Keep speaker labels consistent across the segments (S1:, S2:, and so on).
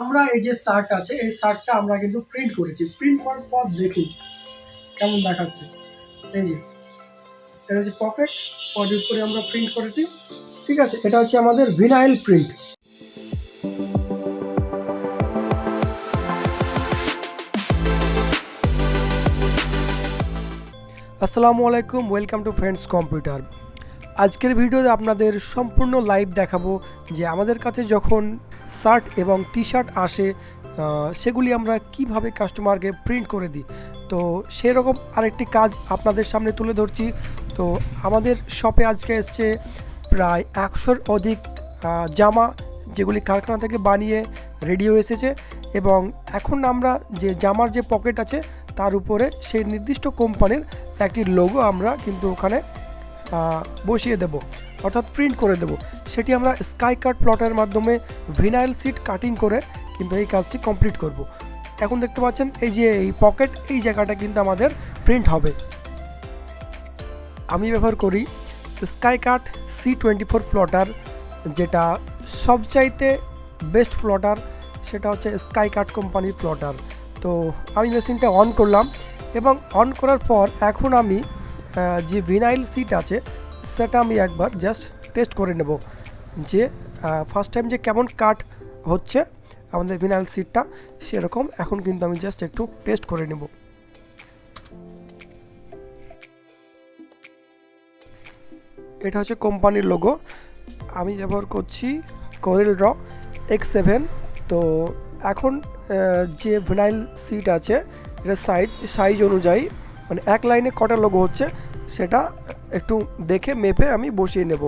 S1: আমরা এই যে শার্ট আছে, এই শার্টটা আমরা কিন্তু প্রিন্ট করেছি। প্রিন্ট করার পর দেখুন কেমন দেখাচ্ছে। এই যে, এটা হচ্ছে পকেট পকেট করে আমরা প্রিন্ট করেছি। ঠিক আছে, এটা হচ্ছে আমাদের ভিনাইল প্রিন্ট আসসালামু আলাইকুম ওয়েলকাম টু ফ্রেন্ডস কম্পিউটার আজকের ভিডিওতে আপনাদের সম্পূর্ণ লাইভ দেখাবো যে আমাদের কাছে যখন শার্ট এবং টি শার্ট আসে সেগুলি আমরা কীভাবে কাস্টমারকে প্রিন্ট করে দিই? তো সেরকম আরেকটি কাজ আপনাদের সামনে তুলে ধরছি। তো আমাদের শপে আজকে এসছে প্রায় একশোর অধিক জামা যেগুলি কারখানা থেকে বানিয়ে রেডি হয়ে এসেছে এবং এখন আমরা যে জামার যে পকেট আছে, তার উপরে সেই নির্দিষ্ট কোম্পানির একটি লোগো আমরা কিন্তু ওখানে বসিয়ে দেব। অর্থাৎ প্রিন্ট করে দেব। সেটি আমরা স্কাই কাট প্লটের মাধ্যমে ভিনাইল সিট কাটিং করে কিন্তু এই কাজটি কমপ্লিট করব। এখন দেখতে পাচ্ছেন, এই যে এই পকেট এই জায়গাটা কিন্তু আমাদের প্রিন্ট হবে। আমি ব্যবহার করি sky cut C twenty four floater যেটা সবচাইতে বেস্ট ফ্লটার সেটা হচ্ছে স্কাই কাট কোম্পানির ফ্লটার তো আমি মেশিনটা অন করলাম এবং অন করার পর এখন আমি যে ভিনাইল সিট আছে সেটা আমি একবার জাস্ট টেস্ট করে নেব যে ফার্স্ট টাইম যে কেমন কাট হচ্ছে আমাদের ভিনাইল সিটটা সেরকম এখন কিন্তু আমি জাস্ট একটু টেস্ট করে নেব। এটা হচ্ছে কোম্পানির লোগো আমি ব্যবহার করছি কোরেল র এক্স সেভেন তো এখন যে ভিনাইল সিট আছে, এটা সাইজ সাইজ অনুযায়ী মানে এক লাইনে কটা লোগো হচ্ছে, সেটা একটু দেখে, মেপে আমি বসিয়ে নেব।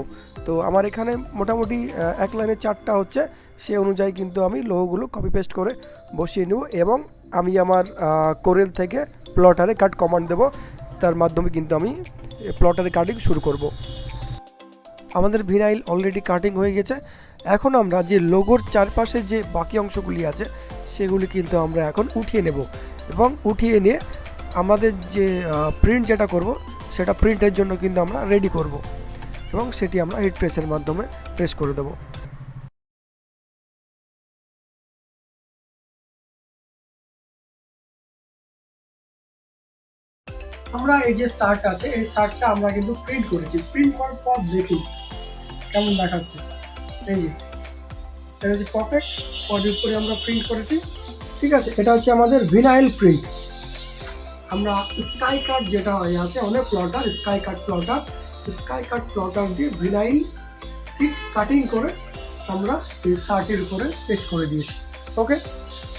S1: তো আমার এখানে মোটামুটি এক লাইনে চারটা হচ্ছে, সে অনুযায়ী কিন্তু আমি লোগোগুলো কপি পেস্ট করে বসিয়ে নেব এবং আমি আমার কোরেল থেকে প্লটারে কাট কমান্ড দেব। তার মাধ্যমে কিন্তু আমি প্লটারে কাটিং শুরু করব। আমাদের ভিনাইল অলরেডি কাটিং হয়ে গেছে। এখন আমরা যে লোগোর চারপাশে যে বাকি অংশগুলি আছে, সেগুলি কিন্তু আমরা এখন উঠিয়ে নেব এবং উঠিয়ে নিয়ে আমাদের যে প্রিন্ট যেটা করব সেটা প্রিন্টের জন্য কিন্তু আমরা রেডি করব এবং সেটি আমরা হিট প্রেসের মাধ্যমে প্রেস করে দেবো। আমরা এই যে শার্ট আছে, এই শার্টটা আমরা কিন্তু প্রিন্ট করেছি। প্রিন্ট করার পর দেখুন, কেমন দেখাচ্ছে। এই যে, এটা হচ্ছে পকেট পকেট করে আমরা প্রিন্ট করেছি। ঠিক আছে, এটা হচ্ছে আমাদের ভিনাইল প্রিন্ট আমরা স্কাই কাট যেটা হয়ে আছে, অনেক plotter sky cut plotter sky cut plotter দিয়ে ভিনাইল সিট কাটিং করে আমরা এই শার্টের উপরে পেস্ট করে দিয়েছি। ওকে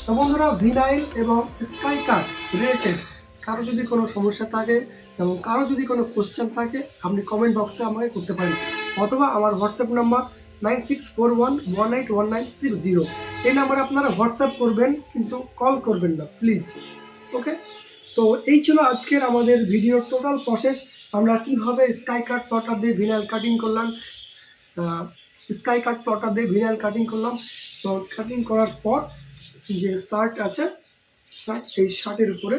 S1: তো বন্ধুরা ভিনাইল এবং স্কাই কাট রিলেটেড কারও যদি কোনো সমস্যা থাকে এবং কারও যদি কোনো কোশ্চেন থাকে, আপনি কমেন্ট বক্সে আমাকে করতে পারেন। অথবা আমার WhatsApp number nine six four one one eight one nine six zero এই নাম্বারে আপনারা হোয়াটসঅ্যাপ করবেন, কিন্তু কল করবেন না প্লিজ ওকে তো এই ছিল আজকের আমাদের ভিডিওর টোটাল প্রসেস। আমরা কীভাবে স্কাই কাট প্লটার দিয়ে ভিনাইল কাটিং করলাম স্কাই কাট প্লটার দিয়ে ভিনাইল কাটিং করলাম। তো কাটিং করার পর যে শার্ট আছে শার্ট এই শার্টের উপরে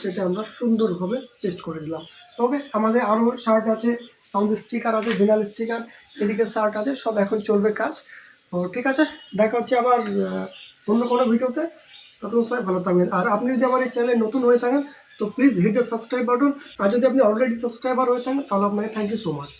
S1: সেটা আমরা সুন্দরভাবে পেস্ট করে দিলাম। ওকে আমাদের আরও শার্ট আছে, আমাদের স্টিকার আছে ভিনাল স্টিকার এদিকে শার্ট আছে, সব এখন চলবে কাজ। ঠিক আছে, দেখা হচ্ছে আবার অন্য কোনো ভিডিওতে। ততক্ষণ সবাই ভালো থাকবেন। আর আপনি যদি আমার এই চ্যানেলে নতুন হয়ে থাকেন, তো please hit the subscribe button আর যদি আপনি অলরেডি সাবস্ক্রাইবার হয়ে থাকেন, তাহলে আপনাকে থ্যাংক ইউ সো মাচ